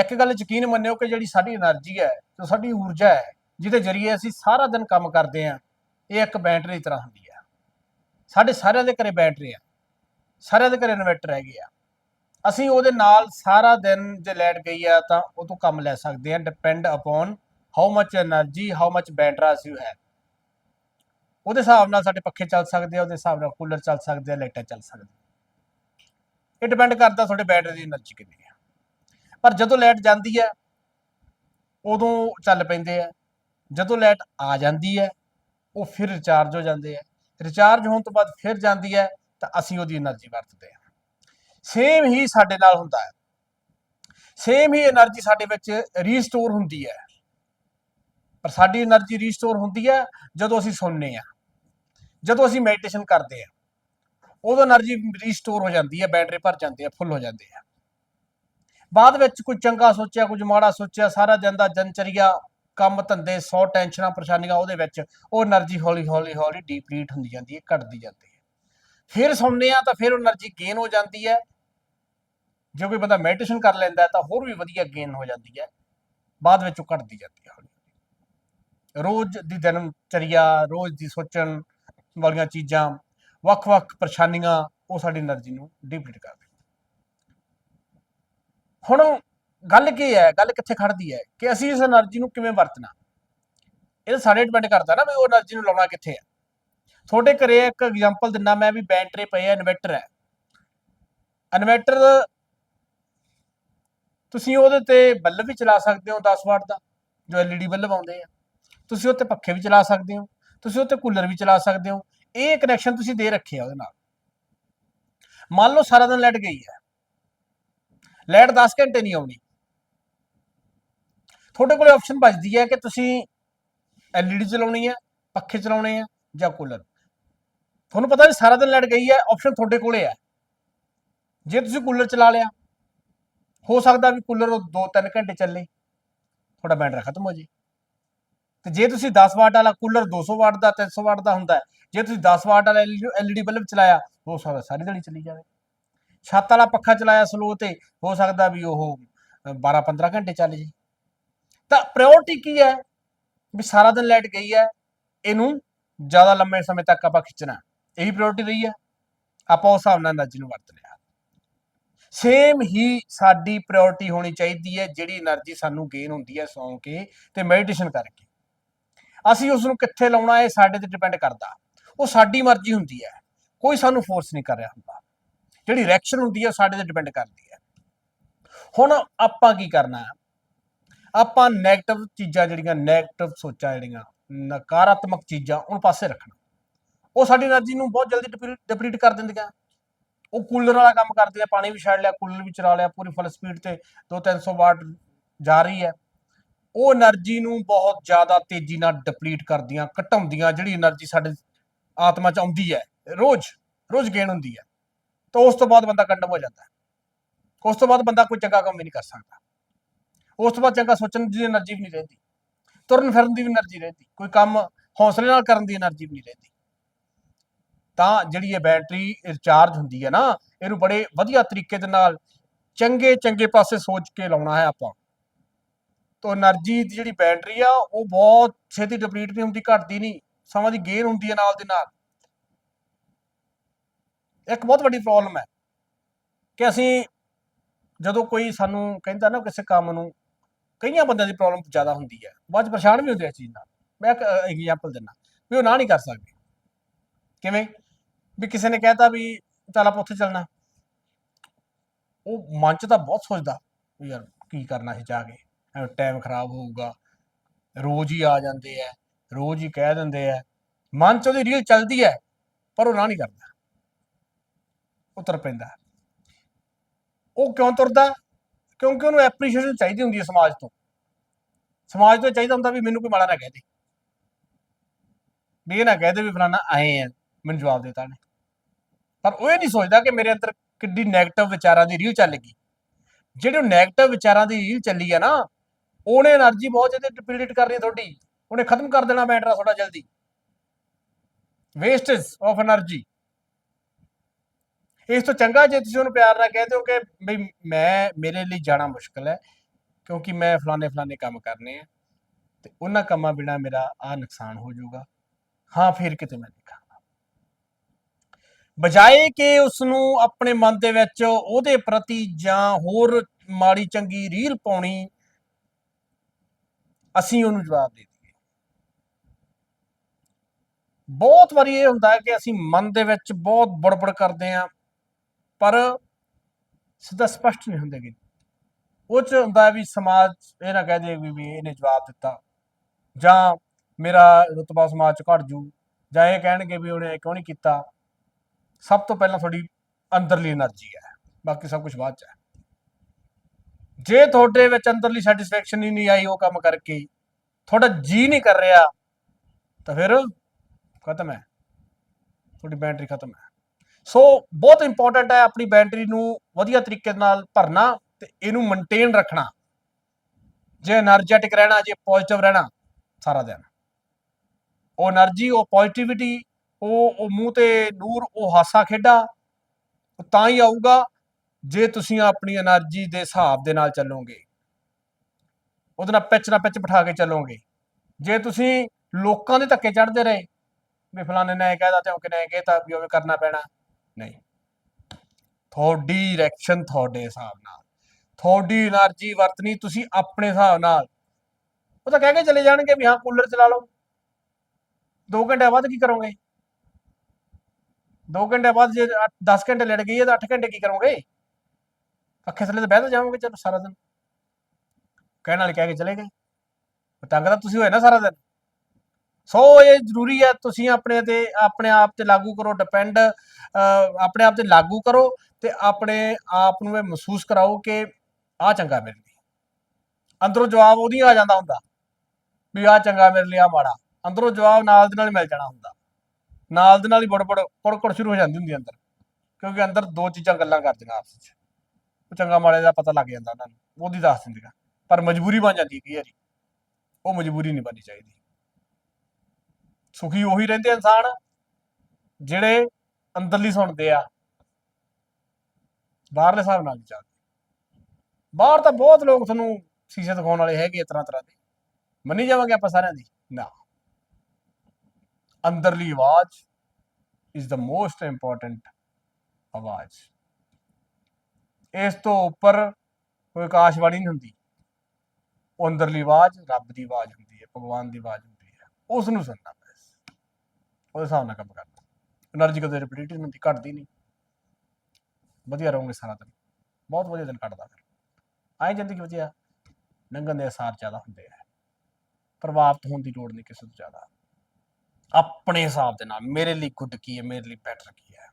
ਇੱਕ ਗੱਲ ਯਕੀਨ ਮੰਨਿਓ ਕਿ ਜਿਹੜੀ ਸਾਡੀ એનર્ਜੀ ਹੈ ਤੇ ਸਾਡੀ ਊਰਜਾ ਹੈ, ਜਿਹਦੇ ਜ਼ਰੀਏ ਅਸੀਂ ਸਾਰਾ ਦਿਨ ਕੰਮ ਕਰਦੇ ਆ ਇਹ ਇੱਕ ਬੈਟਰੀ ਤਰ੍ਹਾਂ ਹੁੰਦੀ ਹੈ। ਸਾਡੇ ਸਾਰਿਆਂ ਦੇ ਘਰੇ ਬੈਟਰੀ ਆ। ਸਾਰਿਆਂ ਦੇ ਘਰੇ ਇਨਵਰਟਰ ਹੈਗੇ ਆ। ਅਸੀਂ ਉਹਦੇ ਨਾਲ ਸਾਰਾ ਦਿਨ ਜੇ ਲੈਟ ਗਈ ਆ ਤਾਂ ਉਹ ਤੋਂ ਕੰਮ ਲੈ ਸਕਦੇ ਆ depend upon how much energy how much battery ਅਸੀਂ ਹੈ। ਉਹਦੇ ਹਿਸਾਬ ਨਾਲ ਸਾਡੇ ਪੱਖੇ ਚੱਲ ਸਕਦੇ ਆ, ਉਹਦੇ ਹਿਸਾਬ ਨਾਲ ਕੂਲਰ ਚੱਲ ਸਕਦੇ ਆ, ਲਾਈਟਾਂ ਚੱਲ ਸਕਦੀਆਂ। ਇਹ ਡਿਪੈਂਡ ਕਰਦਾ ਤੁਹਾਡੇ ਬੈਟਰੀ ਦੀ એનર્ਜੀ ਕਿੰਨੀ ਹੈ। ਪਰ ਜਦੋਂ ਲਾਈਟ ਜਾਂਦੀ ਹੈ, ਉਦੋਂ ਚੱਲ ਪੈਂਦੇ ਆ। ਜਦੋਂ ਲਾਈਟ ਆ ਜਾਂਦੀ ਹੈ, ਉਹ ਫਿਰ ਰਿਚਾਰਜ ਹੋ ਜਾਂਦੇ ਆ। ਰਿਚਾਰਜ ਹੋਣ ਤੋਂ ਬਾਅਦ ਫਿਰ ਜਾਂਦੀ ਹੈ, ਤਾਂ ਅਸੀਂ ਉਹਦੀ એનર્ਜੀ ਵਰਤਦੇ ਆ ਸੇਮ ਹੀ ਸਾਡੇ ਨਾਲ ਹੁੰਦਾ ਹੈ। ਸੇਮ ਹੀ એનર્ਜੀ ਸਾਡੇ ਵਿੱਚ ਰੀਸਟੋਰ ਹੁੰਦੀ ਹੈ। ਪਰ ਸਾਡੀ એનર્ਜੀ ਰੀਸਟੋਰ ਹੁੰਦੀ ਹੈ ਜਦੋਂ ਅਸੀਂ ਸੁਣਨੇ ਆ ਜਦੋਂ ਅਸੀਂ ਮੈਡੀਟੇਸ਼ਨ ਕਰਦੇ ਆ ਉਦੋਂ એનર્ਜੀ ਰੀਸਟੋਰ ਹੋ ਜਾਂਦੀ ਹੈ ਬੈਟਰੀ ਭਰ ਜਾਂਦੇ ਆ ਫੁੱਲ ਹੋ ਜਾਂਦੇ ਹੈ ਬਾਅਦ ਵਿੱਚ ਕੋਈ ਚੰਗਾ ਸੋਚਿਆ ਕੁਝ ਮਾੜਾ ਸੋਚਿਆ, ਸਾਰਾ ਜਾਂਦਾ ਦਾ ਜਨਚਰੀਆ, ਕੰਮ ਧੰਦੇ 100 ਟੈਨਸ਼ਨਾਂ, ਪਰੇਸ਼ਾਨੀਆਂ, ਉਹਦੇ ਵਿੱਚ ਉਹ એનર્ਜੀ ਹੌਲੀ ਹੌਲੀ ਹੌਲੀ ਡਿਪਲੀਟ ਹੁੰਦੀ ਜਾਂਦੀ ਹੈ, ਘਟਦੀ ਜਾਂਦੀ ਹੈ। ਫਿਰ ਸੌਂਦੇ ਆ ਤਾਂ ਫਿਰ ਉਹ એનર્ਜੀ ਗੇਨ ਹੋ ਜਾਂਦੀ ਹੈ। ਜੇ ਕੋਈ ਬੰਦਾ ਮੈਡੀਟੇਸ਼ਨ ਕਰ ਲੈਂਦਾ ਤਾਂ ਹੋਰ ਵੀ ਵਧੀਆ ਗੇਨ ਹੋ ਜਾਂਦੀ ਹੈ। ਬਾਅਦ ਵਿੱਚ ਉਹ ਘਟਦੀ ਜਾਂਦੀ ਹੈ ਹੌਲੀ। ਰੋਜ਼ ਦੀ ਦਿਨ ਚਰੀਆ ਰੋਜ਼ ਦੀ ਸੋਚਣ ਵਾਲੀਆਂ ਚੀਜ਼ਾਂ, ਵੱਖ-ਵੱਖ ਪਰੇਸ਼ਾਨੀਆਂ, ਉਹ ਸਾਡੀ એનર્ਜੀ ਨੂੰ ਡਿਪਲੀਟ ਕਰਦੇ ਹੁਣ ਗੱਲ ਕੀ ਹੈ, ਗੱਲ ਕਿੱਥੇ ਖੜਦੀ ਹੈ ਕਿ ਅਸੀਂ ਇਸ એનર્ਜੀ ਨੂੰ ਕਿਵੇਂ ਵਰਤਣਾ? ਇਹ ਸਾਡੇ ਡਿਪੈਂਡ ਕਰਦਾ ਨਾ ਵੀ ਉਹ એનર્ਜੀ ਨੂੰ ਲਾਉਣਾ ਕਿੱਥੇ ਹੈ। ਤੁਹਾਡੇ ਘਰੇ ਇੱਕ ਐਗਜ਼ਾਮਪਲ ਦਿੰਦਾ ਮੈਂ ਵੀ ਬੈਟਰੀ ਪਈ ਹੈ, ਇਨਵਰਟਰ ਹੈ। ਇਨਵਰਟਰ ਤੁਸੀਂ ਉਹਦੇ ਤੇ ਬੱਲਬ ਵੀ ਚਲਾ ਸਕਦੇ ਹੋ 10 ਵਾਟ ਦਾ, ਜੋ ਐਲਈਡੀ ਬੱਲਬ ਆਉਂਦੇ ਆ। ਤੁਸੀਂ ਉੱਤੇ ਪੱਖੇ ਵੀ ਚਲਾ ਸਕਦੇ ਹੋ, ਤੁਸੀਂ ਉੱਤੇ ਕੂਲਰ ਵੀ ਚਲਾ ਸਕਦੇ ਹੋ। ਇਹ ਕਨੈਕਸ਼ਨ ਤੁਸੀਂ ਦੇ ਰੱਖਿਆ ਉਹਦੇ ਨਾਲ। ਮੰਨ ਲਓ ਸਾਰਾ ਦਿਨ ਲਾਈਟ ਗਈ ਹੈ। ਲਾਈਟ 10 ਘੰਟੇ ਨਹੀਂ ਆਉਣੀ। ਤੁਹਾਡੇ ਕੋਲੇ ਆਪਸ਼ਨ ਬਚਦੀ ਹੈ ਕਿ ਤੁਸੀਂ LED ਚਲਾਉਣੀ ਹੈ, ਪੱਖੇ ਚਲਾਉਣੇ ਆ ਜਾਂ ਕੂਲਰ ਤੁਹਾਨੂੰ ਪਤਾ ਵੀ ਸਾਰਾ ਦਿਨ ਲਾਈਟ ਗਈ ਹੈ ਆਪਸ਼ਨ ਤੁਹਾਡੇ ਕੋਲੇ ਹੈ। ਜੇ ਤੁਸੀਂ ਕੂਲਰ ਚਲਾ ਲਿਆ, ਹੋ ਸਕਦਾ ਵੀ ਕੂਲਰ ਉਹ 2-3 ਘੰਟੇ ਚੱਲੇ, ਤੁਹਾਡਾ ਬੈਟਰੀ ਖਤਮ ਹੋ ਜੇ। ਤੇ ਜੇ ਤੁਸੀਂ 10 ਵਾਟ ਵਾਲਾ ਕੂਲਰ 200 ਵਾਟ ਦਾ 300 ਵਾਟ ਦਾ ਹੁੰਦਾ ਜੇ ਤੁਸੀਂ 10 ਵਾਟ ਵਾਲਾ LED ਬਲਬ ਚਲਾਇਆ, ਹੋ ਸਕਦਾ ਸਾਰੀ ਦਿਹਾੜੀ ਚੱਲੀ ਜਾਵੇ। ਛੱਤ ਵਾਲਾ ਪੱਖਾ ਚਲਾਇਆ ਸਲੋ ਤੇ, ਹੋ ਸਕਦਾ ਵੀ ਉਹ 12-15 ਘੰਟੇ ਚੱਲ ਜੇ। ਤਾਂ ਪ੍ਰਾਇੋਰਟੀ ਕੀ ਹੈ? ਵੀ ਸਾਰਾ ਦਿਨ ਲੈਟ ਗਈ ਹੈ, ਇਹਨੂੰ ਜ਼ਿਆਦਾ ਲੰਮੇ ਸਮੇਂ ਤੱਕ ਆਪਾਂ ਖਿੱਚਣਾ। ਇਹੀ ਪ੍ਰਾਇੋਰਟੀ ਰਹੀ ਹੈ। ਆਪਾਂ ਉਸ ਹਿਸਾਬ ਨਾਲ એનર્ਜੀ ਨੂੰ ਵਰਤ ਲਿਆ। ਸੇਮ ਹੀ ਸਾਡੀ ਪ੍ਰਾਇੋਰਟੀ ਹੋਣੀ ਚਾਹੀਦੀ ਹੈ, ਜਿਹੜੀ એનર્ਜੀ ਸਾਨੂੰ ਗੇਨ ਹੁੰਦੀ ਹੈ ਸੌਂ ਕੇ ਤੇ ਮੈਡੀਟੇਸ਼ਨ ਕਰਕੇ। ਅਸੀਂ ਉਸ ਨੂੰ ਕਿੱਥੇ ਲਾਉਣਾ, ਇਹ ਸਾਡੇ ਤੇ ਡਿਪੈਂਡ ਕਰਦਾ। ਉਹ ਸਾਡੀ ਮਰਜ਼ੀ ਹੁੰਦੀ ਹੈ। ਕੋਈ ਸਾਨੂੰ ਫੋਰਸ ਨਹੀਂ ਕਰ ਰਿਹਾ ਹੁੰਦਾ। ਜਿਹੜੀ ਰਿਐਕਸ਼ਨ ਹੁੰਦੀ ਹੈ ਸਾਡੇ ਤੇ ਡਿਪੈਂਡ ਕਰਦੀ ਹੈ ਹੁਣ ਆਪਾਂ ਕੀ ਕਰਨਾ ਹੈ ਆਪਾਂ ਨੈਗੇਟਿਵ ਚੀਜ਼ਾਂ ਜਿਹੜੀਆਂ 네ਗੇਟਿਵ ਸੋਚਾਂ ਜਿਹੜੀਆਂ, ਨਕਾਰਾਤਮਕ ਚੀਜ਼ਾਂ ਉਹਨੂੰ ਪਾਸੇ ਰੱਖਣਾ। ਉਹ ਸਾਡੀ એનર્ਜੀ ਨੂੰ ਬਹੁਤ ਜਲਦੀ ਡਿਪਲੀਟ ਕਰ ਦਿੰਦੀਆਂ। ਉਹ ਕੂਲਰ ਵਾਲਾ ਕੰਮ ਕਰਦੀ ਹੈ ਪਾਣੀ ਵੀ ਛੱਡ ਲਿਆ, ਕੂਲਰ ਵੀ ਚਲਾ ਲਿਆ, ਪੂਰੀ ਫੁੱਲ ਸਪੀਡ ਤੇ 2-300 ਵਾਟ ਜਾ ਰਹੀ ਹੈ ਉਹ એનર્ਜੀ ਨੂੰ ਬਹੁਤ ਜ਼ਿਆਦਾ ਤੇਜ਼ੀ ਨਾਲ ਡਿਪਲੀਟ ਕਰਦੀਆਂ, ਘਟਾਉਂਦੀਆਂ, ਜਿਹੜੀ એનર્ਜੀ ਸਾਡੇ ਆਤਮਾ 'ਚ ਆਉਂਦੀ ਹੈ ਰੋਜ਼ ਰੋਜ਼ ਗੇਨ ਹੁੰਦੀ ਹੈ ਤਾਂ ਉਸ ਤੋਂ ਬਾਅਦ ਬੰਦਾ ਕੰਡਮ ਹੋ ਜਾਂਦਾ ਉਸ ਤੋਂ ਬਾਅਦ ਬੰਦਾ ਕੋਈ ਚੰਗਾ ਕੰਮ ਵੀ ਨਹੀਂ ਕਰ ਸਕਦਾ। ਉਸ ਤੋਂ ਬਾਅਦ ਚੰਗਾ ਸੋਚਣ ਦੀ એનર્ਜੀ ਵੀ ਨਹੀਂ ਰਹਿੰਦੀ। ਤੁਰਨ ਫਿਰਨ ਦੀ ਵੀ એનર્ਜੀ ਰਹਿੰਦੀ। ਕੋਈ ਕੰਮ ਹੌਸਲੇ ਨਾਲ ਕਰਨ ਦੀ એનર્ਜੀ ਵੀ ਨਹੀਂ ਰਹਿੰਦੀ। ਤਾਂ ਜਿਹੜੀ ਇਹ ਬੈਟਰੀ ਰਿਚਾਰਜ ਹੁੰਦੀ ਹੈ ਨਾ, ਇਹਨੂੰ ਬੜੇ ਵਧੀਆ ਤਰੀਕੇ ਦੇ ਨਾਲ ਚੰਗੇ ਚੰਗੇ ਪਾਸੇ ਸੋਚ ਕੇ ਲਾਉਣਾ ਹੈ ਆਪਾਂ। ਤੋਂ એનર્ਜੀ ਦੀ ਜਿਹੜੀ ਬੈਟਰੀ ਆ, ਉਹ ਬਹੁਤ ਛੇਤੀ ਡਿਪਲੀਟ ਨਹੀਂ ਹੁੰਦੀ, ਘਟਦੀ ਨਹੀਂ। ਸਮਾਂ ਦੀ ਗੇਨ ਹੁੰਦੀ ਹੈ ਨਾਲ ਦੇ ਨਾਲ। ਇੱਕ ਬਹੁਤ ਵੱਡੀ ਪ੍ਰੋਬਲਮ ਹੈ ਕਿ ਅਸੀਂ ਜਦੋਂ ਕੋਈ ਸਾਨੂੰ ਕਹਿੰਦਾ ਨਾ ਕਿਸੇ ਕੰਮ ਨੂੰ, ਕਈਆਂ ਬੰਦਿਆਂ ਦੀ ਪ੍ਰੋਬਲਮ ਜ਼ਿਆਦਾ ਹੁੰਦੀ ਹੈ। ਬਾਅਦ ਚ ਪਰੇਸ਼ਾਨ ਵੀ ਹੁੰਦੇ ਆ ਇਸ ਚੀਜ਼ ਨਾਲ। ਮੈਂ ਇੱਕ ਐਗਜ਼ਾਮਪਲ ਦਿੰਦਾ। ਵੀ ਉਹ ਨਾ ਨਹੀਂ ਕਰ ਸਕਦੇ। ਕਿਵੇਂ? ਵੀ ਕਿਸੇ ਨੇ ਕਹਿਤਾ ਵੀ ਚੱਲ ਆਪਾਂ ਉੱਥੇ ਚੱਲਣਾ। ਉਹ ਮਨ ਚ ਤਾਂ ਬਹੁਤ ਸੋਚਦਾ ਵੀ ਯਾਰ ਕੀ ਕਰਨਾ ਸੀ ਜਾ ਕੇ। ਐਵੇਂ ਟਾਈਮ ਖਰਾਬ ਹੋਊਗਾ। ਰੋਜ਼ ਹੀ ਆ ਜਾਂਦੇ ਆ। ਰੋਜ਼ ਹੀ ਕਹਿ ਦਿੰਦੇ ਆ। ਮਨ ਚ ਉਹਦੀ ਰੀਲ ਚੱਲਦੀ ਹੈ, ਪਰ ਉਹ ਨਾ ਨਹੀਂ ਕਰਦਾ। ਤੁਰ ਪੈਂਦਾ ਉਹ ਕਿਉਂ ਤੁਰਦਾ? ਕਿਉਂਕਿ ਉਹਨੂੰ ਐਪਰੀਸ਼ੀਏਸ਼ਨ ਚਾਹੀਦੀ ਹੁੰਦੀ ਹੈ ਸਮਾਜ ਤੋਂ। ਸਮਾਜ ਤੋਂ ਚਾਹੀਦਾ ਹੁੰਦਾ ਵੀ ਮੈਨੂੰ ਕੋਈ ਮਾੜਾ ਨਾ ਕਹੇ ਦੇ। ਵੀ ਇਹ ਨਾ ਕਹਦੇ ਵੀ ਫਲਾਣਾ ਆਏ ਆ ਮੈਨੂੰ ਜਵਾਬ ਦਿੱਤਾ ਨੇ ਪਰ ਉਹ ਇਹ ਨਹੀਂ ਸੋਚਦਾ ਕਿ ਮੇਰੇ ਅੰਦਰ ਕਿੱਡੀ ਨੈਗੇਟਿਵ ਵਿਚਾਰਾਂ ਦੀ ਰੀਲ ਚੱਲ ਗਈ। ਜਿਹੜੇ ਨੈਗੇਟਿਵ ਵਿਚਾਰਾਂ ਦੀ ਰੀਲ ਚੱਲੀ ਆ ਨਾ, ਉਹਨੇ એનર્ਜੀ ਬਹੁਤ ਜ਼ਿਆਦਾ ਡਿਪਲੀਟ ਕਰ ਕਰਨੀ ਤੁਹਾਡੀ। ਉਹਨੇ ਖਤਮ ਕਰ ਦੇਣਾ ਮੈਟਰ ਤੁਹਾਡਾ ਜਲਦੀ। ਵੇਸਟੇਜ ਆਫ એનર્ਜੀ ਇਸ ਤੋਂ ਚੰਗਾ ਜੇ ਤੁਸੀਂ ਉਹਨੂੰ ਪਿਆਰ ਨਾਲ ਕਹਿ ਦਿਓ ਕਿ ਬਈ ਮੈਂ, ਮੇਰੇ ਲਈ ਜਾਣਾ ਮੁਸ਼ਕਲ ਹੈ, ਕਿਉਂਕਿ ਮੈਂ ਫਲਾਣੇ ਫਲਾਣੇ ਕੰਮ ਕਰਨੇ ਆ ਤੇ ਉਹਨਾਂ ਕੰਮਾਂ ਬਿਨਾ ਮੇਰਾ ਆ ਨੁਕਸਾਨ ਹੋ ਜਾਊਗਾ। ਹਾਂ, ਫਿਰ ਕਿਤੇ ਮੈਂ ਦੇਖਾਂਗਾ ਬਜਾਏ ਕਿ ਉਸ ਨੂੰ ਆਪਣੇ ਮਨ ਦੇ ਵਿੱਚ ਉਹਦੇ ਪ੍ਰਤੀ ਜਾਂ ਹੋਰ ਮਾੜੀ ਚੰਗੀ ਰੀਲ ਪਾਉਣੀ, ਅਸੀਂ ਉਹਨੂੰ ਜਵਾਬ ਦੇ ਦਈਏ। ਬਹੁਤ ਵਾਰੀ ਇਹ ਹੁੰਦਾ ਹੈ ਕਿ ਅਸੀਂ ਮਨ ਦੇ ਵਿੱਚ ਬਹੁਤ ਬੜਬੜ ਕਰਦੇ ਆ ਪਰ ਸਿੱਧਾ ਸਪਸ਼ਟ ਨਹੀਂ ਹੁੰਦੇ ਕਿ ਉਹ ਚ ਹੁੰਦਾ ਵੀ ਸਮਾਜ ਇਹ ਨਾ ਕਹਦੇ ਵੀ ਵੀ ਇਹਨੇ ਜਵਾਬ ਦਿੱਤਾ। ਜਾਂ ਮੇਰਾ ਰਤਬਾ ਸਮਾਜ ਚ ਘਟ ਜੂ। ਜਾਂ ਇਹ ਕਹਿਣਗੇ ਵੀ ਉਹਨੇ ਕਿਉਂ ਨਹੀਂ ਕੀਤਾ। ਸਭ ਤੋਂ ਪਹਿਲਾਂ ਤੁਹਾਡੀ ਅੰਦਰਲੀ એનર્ਜੀ ਹੈ। ਬਾਕੀ ਸਭ ਕੁਝ ਬਾਅਦ ਚ ਹੈ। ਜੇ ਤੁਹਾਡੇ ਵਿੱਚ ਅੰਦਰਲੀ ਸੈਟੀਸਫੈਕਸ਼ਨ ਹੀ ਨਹੀਂ ਆਈ ਉਹ ਕੰਮ ਕਰਕੇ, ਤੁਹਾਡਾ ਜੀ ਨਹੀਂ ਕਰ ਰਿਹਾ, ਤਾਂ ਫਿਰ ਖਤਮ ਹੈ। ਤੁਹਾਡੀ ਬੈਟਰੀ ਖਤਮ ਹੈ। ਸੋ ਬਹੁਤ ਇੰਪੋਰਟੈਂਟ ਹੈ ਆਪਣੀ ਬੈਟਰੀ ਨੂੰ ਵਧੀਆ ਤਰੀਕੇ ਨਾਲ ਭਰਨਾ ਤੇ ਇਹਨੂੰ ਮੇਨਟੇਨ ਰੱਖਣਾ। ਜੇ એનર્ਜੈਟਿਕ ਰਹਿਣਾ, ਜੇ ਪੋਜ਼ਿਟਿਵ ਰਹਿਣਾ, ਸਾਰਾ ਦਿਨ ਉਹ એનર્ਜੀ ਉਹ ਪੋਜ਼ਿਟਿਵਿਟੀ ਉਹ ਉਹ ਮੂੰਹ ਤੇ ਨੂਰ, ਉਹ ਹਾਸਾ ਖੇਡਾ ਤਾਂ ਹੀ ਆਊਗਾ ਜੇ ਤੁਸੀਂ ਆਪਣੀ એનર્ਜੀ ਦੇ ਹਿਸਾਬ ਦੇ ਨਾਲ ਚੱਲੋਗੇ। ਉਹਦੇ ਨਾਲ ਪਿੱਚ ਨਾਲ ਪਿੱਚ ਬਿਠਾ ਕੇ ਚੱਲੋਗੇ। ਜੇ ਤੁਸੀਂ ਲੋਕਾਂ ਦੇ ਧੱਕੇ ਚੜਦੇ ਰਹੇ, ਵੀ ਫਲਾਣੇ ਨੇ ਇਹ ਕਹਿਦਾ ਤੇ ਉਹ ਕਿਨੇ ਇਹ ਵੀ ਉਹ ਕਰਨਾ ਪੈਣਾ। ਨਹੀਂ। ਤੁਹਾਡੀ ਡਾਇਰੈਕਸ਼ਨ ਤੁਹਾਡੇ ਹਿਸਾਬ ਨਾਲ। ਤੁਹਾਡੀ એનર્ਜੀ ਵਰਤਨੀ ਤੁਸੀਂ ਆਪਣੇ ਹਿਸਾਬ ਨਾਲ। ਉਹ ਤਾਂ ਕਹਿ ਕੇ ਚਲੇ ਜਾਣਗੇ ਵੀ ਹਾਂ ਕੂਲਰ ਚਲਾ ਲਓ। 2 ਘੰਟੇ ਬਾਅਦ ਕੀ ਕਰੋਗੇ? 2 ਘੰਟੇ ਬਾਅਦ ਜੇ 10 ਘੰਟੇ ਲੜ ਗਈਏ ਤਾਂ 8 ਘੰਟੇ ਕੀ ਕਰੋਗੇ? ਪੱਖੇ ਥੱਲੇ ਤਾਂ ਬਹਿ ਤਾਂ ਜਾਓਗੇ ਚਲੋ ਸਾਰਾ ਦਿਨ। ਕਹਿਣ ਵਾਲੇ ਕਹਿ ਕੇ ਚਲੇ ਗਏ। ਤੰਗ ਤਾਂ ਤੁਸੀਂ ਹੋਏ ਨਾ ਸਾਰਾ ਦਿਨ। ਸੋ ਇਹ ਜ਼ਰੂਰੀ ਹੈ, ਤੁਸੀਂ ਆਪਣੇ ਤੇ, ਆਪਣੇ ਆਪ ਤੇ ਲਾਗੂ ਕਰੋ ਡਿਪੈਂਡ ਆਪਣੇ ਆਪ ਤੇ ਲਾਗੂ ਕਰੋ ਤੇ ਆਪਣੇ ਆਪ ਨੂੰ ਇਹ ਮਹਿਸੂਸ ਕਰਾਓ ਕਿ ਆ ਚੰਗਾ ਮੇਰੇ ਲਈ। ਅੰਦਰੋਂ ਜਵਾਬ ਉਹਦੀ ਆ ਜਾਂਦਾ ਹੁੰਦਾ ਵੀ ਆ ਚੰਗਾ ਮੇਰੇ ਲਈ ਆ ਮਾੜਾ। ਅੰਦਰੋਂ ਜਵਾਬ ਨਾਲ ਦੇ ਨਾਲ ਹੀ ਮਿਲ ਜਾਣਾ ਹੁੰਦਾ। ਨਾਲ ਦੇ ਨਾਲ ਹੀ ਬੜਬੜ ਕੁੜਕੁੜ ਸ਼ੁਰੂ ਹੋ ਜਾਂਦੀ ਹੁੰਦੀ ਅੰਦਰ। ਕਿਉਂਕਿ ਅੰਦਰ ਦੋ ਚੀਜ਼ਾਂ ਗੱਲਾਂ ਕਰਦੀਆਂ ਆਪਸ ਵਿੱਚ। ਉਹ ਚੰਗਾ ਮਾੜੇ ਦਾ ਪਤਾ ਲੱਗ ਜਾਂਦਾ ਉਹਨਾਂ ਨੂੰ। ਉਹਦੀ ਦੱਸ ਦਿੰਦੀਆਂ। ਪਰ ਮਜਬੂਰੀ ਬਣ ਜਾਂਦੀ ਕਈ ਵਾਰੀ। ਉਹ ਮਜਬੂਰੀ ਨਹੀਂ ਬਣਨੀ ਚਾਹੀਦੀ। ਸੁਖੀ ਉਹੀ ਰਹਿੰਦੇ ਇਨਸਾਨ, ਜਿਹੜੇ ਅੰਦਰਲੀ ਸੁਣਦੇ ਆ। ਬਾਹਰਲੇ ਹਿਸਾਬ ਨਾਲ ਨਹੀਂ ਚੱਲਦੇ। ਬਾਹਰ ਤਾਂ ਬਹੁਤ ਲੋਕ ਤੁਹਾਨੂੰ ਸ਼ੀਸ਼ੇ ਦਿਖਾਉਣ ਵਾਲੇ ਹੈਗੇ ਤਰ੍ਹਾਂ ਤਰ੍ਹਾਂ ਦੇ। ਮੰਨੀ ਜਾਵਾਂਗੇ ਆਪਾਂ ਸਾਰਿਆਂ ਦੀ? ਨਾ। ਅੰਦਰਲੀ ਆਵਾਜ਼ ਇਜ਼ ਦਾ ਮੋਸਟ ਇੰਪੋਰਟੈਂਟ ਆਵਾਜ਼। ਇਸ ਤੋਂ ਉੱਪਰ ਕੋਈ ਆਕਾਸ਼ਵਾਣੀ ਨਹੀਂ ਹੁੰਦੀ। ਉਹ ਅੰਦਰਲੀ ਆਵਾਜ਼, ਰੱਬ ਦੀ ਆਵਾਜ਼ ਹੁੰਦੀ ਹੈ, ਭਗਵਾਨ ਦੀ ਆਵਾਜ਼ ਹੁੰਦੀ ਹੈ। ਉਸ ਨੂੰ ਸੁਣਨਾ। ਉਹਦੇ ਹਿਸਾਬ ਨਾਲ ਕੰਮ ਕਰਦਾ એનર્ਜੀ ਕਦੇ ਰਿਪੀਟੇਟਿਵ ਹੁੰਦੀ, ਘਟਦੀ ਨਹੀਂ। ਵਧੀਆ ਰਹੋਗੇ ਸਾਰਾ ਦਿਨ। ਬਹੁਤ ਵਧੀਆ ਦਿਨ ਕੱਟਦਾ ਫਿਰ। ਆਏ ਜ਼ਿੰਦਗੀ ਵਧੀਆ। ਲੰਘਣ ਦੇ ਅਸਾਰ ਜ਼ਿਆਦਾ ਹੁੰਦੇ ਆ। ਪ੍ਰਭਾਵਿਤ ਹੋਣ ਦੀ ਲੋੜ ਨਹੀਂ ਕਿਸੇ ਤੋਂ ਜ਼ਿਆਦਾ। ਆਪਣੇ ਹਿਸਾਬ ਦੇ ਨਾਲ, ਮੇਰੇ ਲਈ ਗੁੱਡ ਕੀ ਹੈ, ਮੇਰੇ ਲਈ ਬੈਟਰ ਕੀ ਹੈ।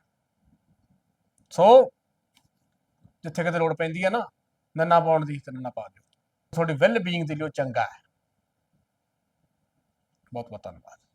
ਸੋ ਜਿੱਥੇ ਕਿਤੇ ਲੋੜ ਪੈਂਦੀ ਹੈ ਨਾ, ਨੰਨਾ ਪਾਉਣ ਦੀ ਤੇ ਨੰਨਾ ਪਾ ਦਿਓ। ਤੁਹਾਡੀ ਵੈਲ ਬੀਇੰਗ ਦੇ ਲਈ ਉਹ ਚੰਗਾ ਹੈ। ਬਹੁਤ ਬਹੁਤ ਧੰਨਵਾਦ।